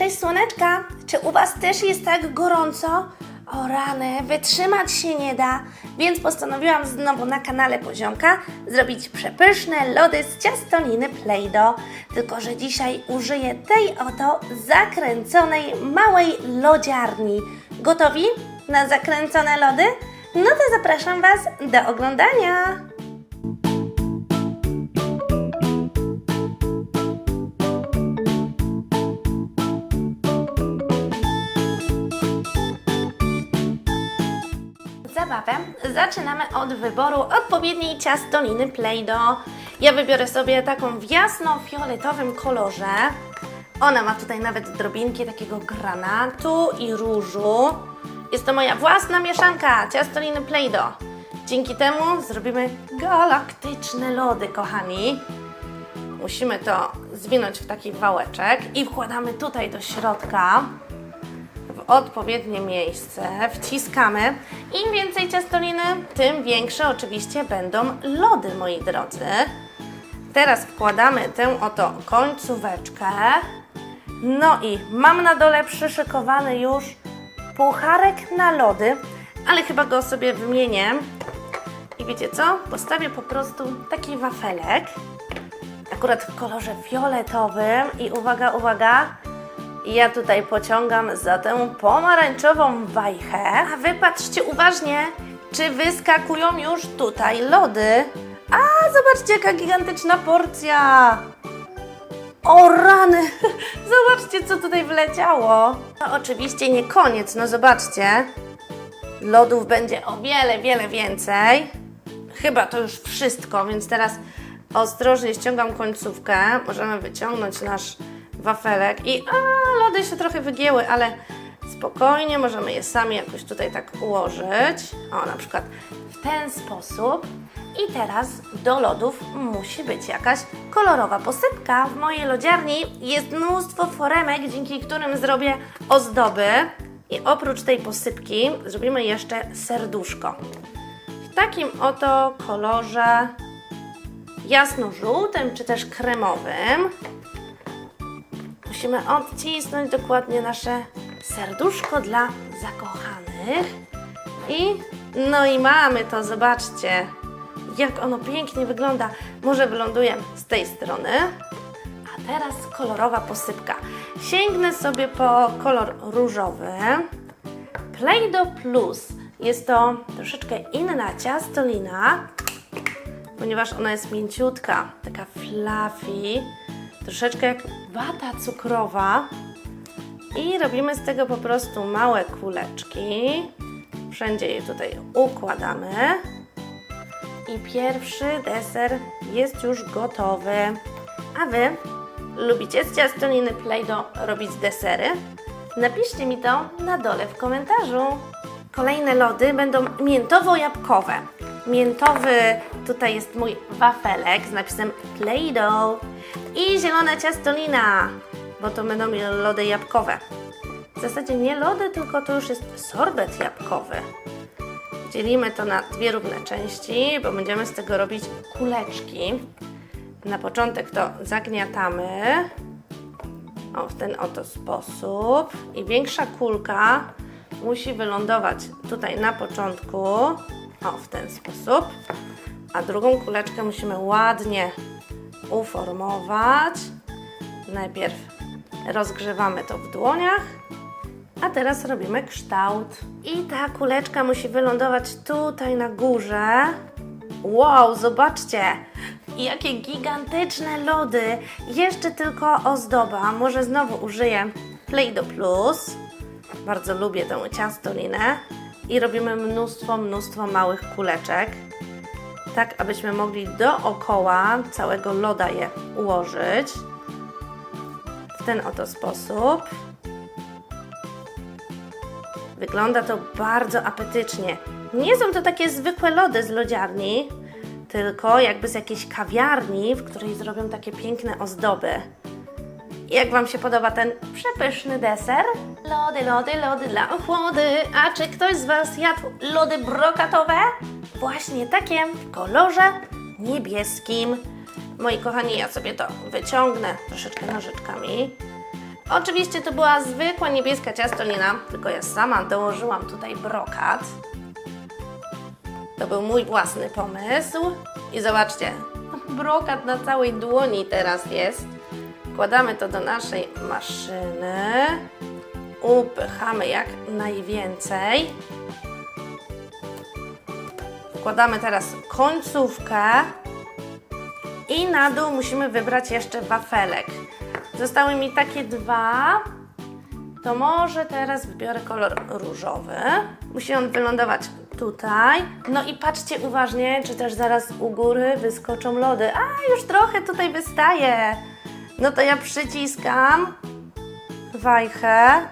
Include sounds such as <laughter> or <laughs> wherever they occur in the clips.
Cześć słoneczka! Czy u Was też jest tak gorąco? O rany, wytrzymać się nie da, więc postanowiłam znowu na kanale Poziomka zrobić przepyszne lody z ciastoliny Play-Doh. Tylko, że dzisiaj użyję tej oto zakręconej małej lodziarni. Gotowi na zakręcone lody? No to zapraszam Was do oglądania! Zaczynamy od wyboru odpowiedniej ciastoliny Play-Doh. Ja wybiorę sobie taką w jasno-fioletowym kolorze. Ona ma tutaj nawet drobinki takiego granatu i różu. Jest to moja własna mieszanka ciastoliny Play-Doh. Dzięki temu zrobimy galaktyczne lody, kochani. Musimy to zwinąć w taki wałeczek i wkładamy tutaj do środka odpowiednie miejsce, wciskamy. Im więcej ciastoliny, tym większe oczywiście będą lody, moi drodzy. Teraz wkładamy tę oto końcóweczkę. No i mam na dole przyszykowany już pucharek na lody, ale chyba go sobie wymienię. I wiecie co? Postawię po prostu taki wafelek, akurat w kolorze fioletowym i uwaga, uwaga, ja tutaj pociągam za tę pomarańczową wajchę. A wy patrzcie uważnie, czy wyskakują już tutaj lody. A, zobaczcie jaka gigantyczna porcja. O rany! <laughs> Zobaczcie, co tutaj wleciało. To oczywiście nie koniec, no zobaczcie. Lodów będzie o wiele, wiele więcej. Chyba to już wszystko, więc teraz ostrożnie ściągam końcówkę. Możemy wyciągnąć nasz wafelek i a, lody się trochę wygięły, ale spokojnie możemy je sami jakoś tutaj tak ułożyć. O, na przykład w ten sposób. I teraz do lodów musi być jakaś kolorowa posypka. W mojej lodziarni jest mnóstwo foremek, dzięki którym zrobię ozdoby. I oprócz tej posypki zrobimy jeszcze serduszko. W takim oto kolorze jasno-żółtym czy też kremowym. Musimy odcisnąć dokładnie nasze serduszko dla zakochanych. I no i mamy to, zobaczcie, jak ono pięknie wygląda. Może wyląduję z tej strony. A teraz kolorowa posypka. Sięgnę sobie po kolor różowy. Play-Doh Plus jest to troszeczkę inna ciastolina, ponieważ ona jest mięciutka, taka fluffy, troszeczkę jak wata cukrowa. I robimy z tego po prostu małe kuleczki. Wszędzie je tutaj układamy. I pierwszy deser jest już gotowy. A Wy lubicie z ciastoliny Play-Doh robić desery? Napiszcie mi to na dole w komentarzu. Kolejne lody będą miętowo-jabłkowe. Miętowy tutaj jest mój wafelek z napisem Play-Doh i zielona ciastolina, bo to będą lody jabłkowe. W zasadzie nie lody, tylko to już jest sorbet jabłkowy. Dzielimy to na dwie równe części, bo będziemy z tego robić kuleczki. Na początek to zagniatamy. O, w ten oto sposób. I większa kulka musi wylądować tutaj na początku. O, w ten sposób. A drugą kuleczkę musimy ładnie uformować. Najpierw rozgrzewamy to w dłoniach, a teraz robimy kształt. I ta kuleczka musi wylądować tutaj na górze. Wow, zobaczcie! Jakie gigantyczne lody! Jeszcze tylko ozdoba. Może znowu użyję Play-Doh Plus. Bardzo lubię tę ciastolinę. I robimy mnóstwo, mnóstwo małych kuleczek. Tak, abyśmy mogli dookoła całego loda je ułożyć. W ten oto sposób. Wygląda to bardzo apetycznie. Nie są to takie zwykłe lody z lodziarni, tylko jakby z jakiejś kawiarni, w której zrobią takie piękne ozdoby. Jak Wam się podoba ten przepyszny deser? Lody, lody, lody dla ochłody. A czy ktoś z Was jadł lody brokatowe? Właśnie takie w kolorze niebieskim. Moi kochani, ja sobie to wyciągnę troszeczkę nożyczkami. Oczywiście to była zwykła niebieska ciastolina, tylko ja sama dołożyłam tutaj brokat. To był mój własny pomysł. I zobaczcie, brokat na całej dłoni teraz jest. Wkładamy to do naszej maszyny. Upychamy jak najwięcej. Wkładamy teraz końcówkę. I na dół musimy wybrać jeszcze wafelek. Zostały mi takie dwa. To może teraz wybiorę kolor różowy. Musi on wylądować tutaj. No i patrzcie uważnie, czy też zaraz u góry wyskoczą lody. A, już trochę tutaj wystaje. No to ja przyciskam wajchę,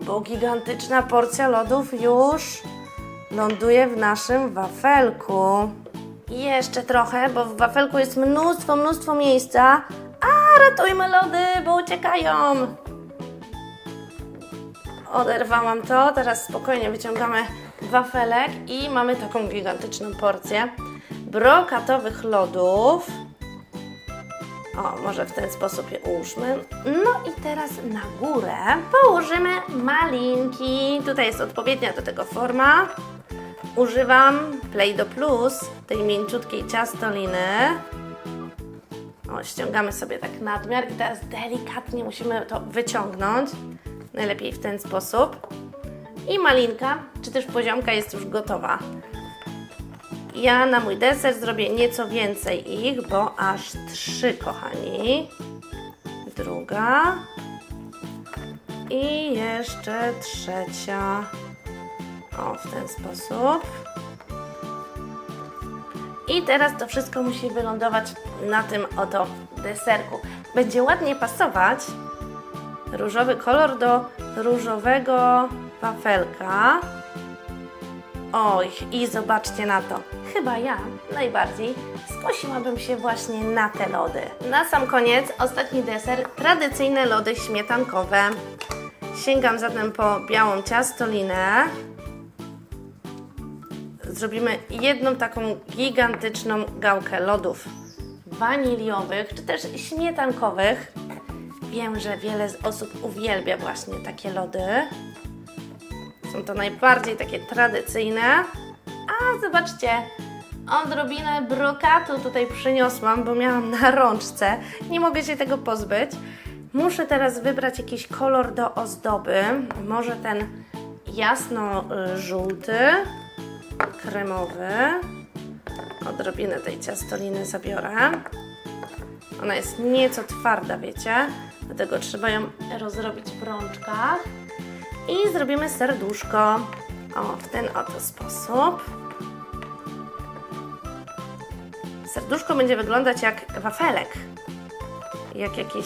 bo gigantyczna porcja lodów już ląduje w naszym wafelku. Jeszcze trochę, bo w wafelku jest mnóstwo, mnóstwo miejsca. A, ratujmy lody, bo uciekają. Oderwałam to, teraz spokojnie wyciągamy wafelek i mamy taką gigantyczną porcję brokatowych lodów. O, może w ten sposób je ułóżmy. No i teraz na górę położymy malinki. Tutaj jest odpowiednia do tego forma. Używam Play-Doh Plus, tej mięciutkiej ciastoliny. O, ściągamy sobie tak nadmiar i teraz delikatnie musimy to wyciągnąć. Najlepiej w ten sposób. I malinka, czy też poziomka jest już gotowa. Ja na mój deser zrobię nieco więcej ich, bo aż trzy, kochani. Druga. I jeszcze trzecia. O, w ten sposób. I teraz to wszystko musi wylądować na tym oto deserku. Będzie ładnie pasować różowy kolor do różowego wafelka. Oj, i zobaczcie na to. Chyba ja najbardziej skusiłabym się właśnie na te lody. Na sam koniec ostatni deser, tradycyjne lody śmietankowe. Sięgam zatem po białą ciastolinę. Zrobimy jedną taką gigantyczną gałkę lodów waniliowych, czy też śmietankowych. Wiem, że wiele z osób uwielbia właśnie takie lody. Są to najbardziej takie tradycyjne. A zobaczcie, odrobinę brokatu tutaj przyniosłam, bo miałam na rączce. Nie mogę się tego pozbyć. Muszę teraz wybrać jakiś kolor do ozdoby. Może ten jasno-żółty, kremowy. Odrobinę tej ciastoliny zabiorę. Ona jest nieco twarda, wiecie? Dlatego trzeba ją rozrobić w rączkach. I zrobimy serduszko. O, w ten oto sposób. Serduszko będzie wyglądać jak wafelek. Jak jakieś,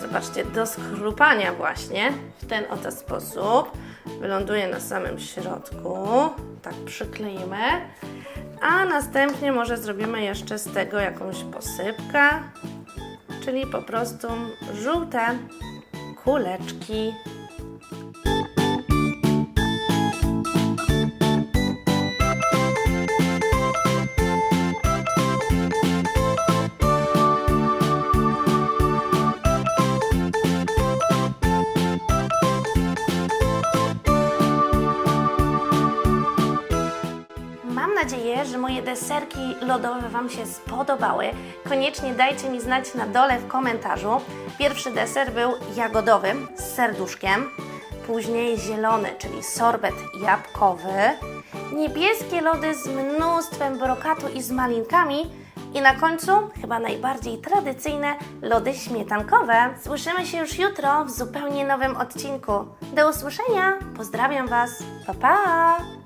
zobaczcie, do skrupania właśnie. W ten oto sposób. Wyląduje na samym środku. Tak przykleimy. A następnie może zrobimy jeszcze z tego jakąś posypkę. Czyli po prostu żółte kuleczki. Nadzieję, że moje deserki lodowe Wam się spodobały. Koniecznie dajcie mi znać na dole w komentarzu. Pierwszy deser był jagodowy z serduszkiem, później zielony, czyli sorbet jabłkowy, niebieskie lody z mnóstwem brokatu i z malinkami i na końcu chyba najbardziej tradycyjne lody śmietankowe. Słyszymy się już jutro w zupełnie nowym odcinku. Do usłyszenia. Pozdrawiam Was. Pa pa.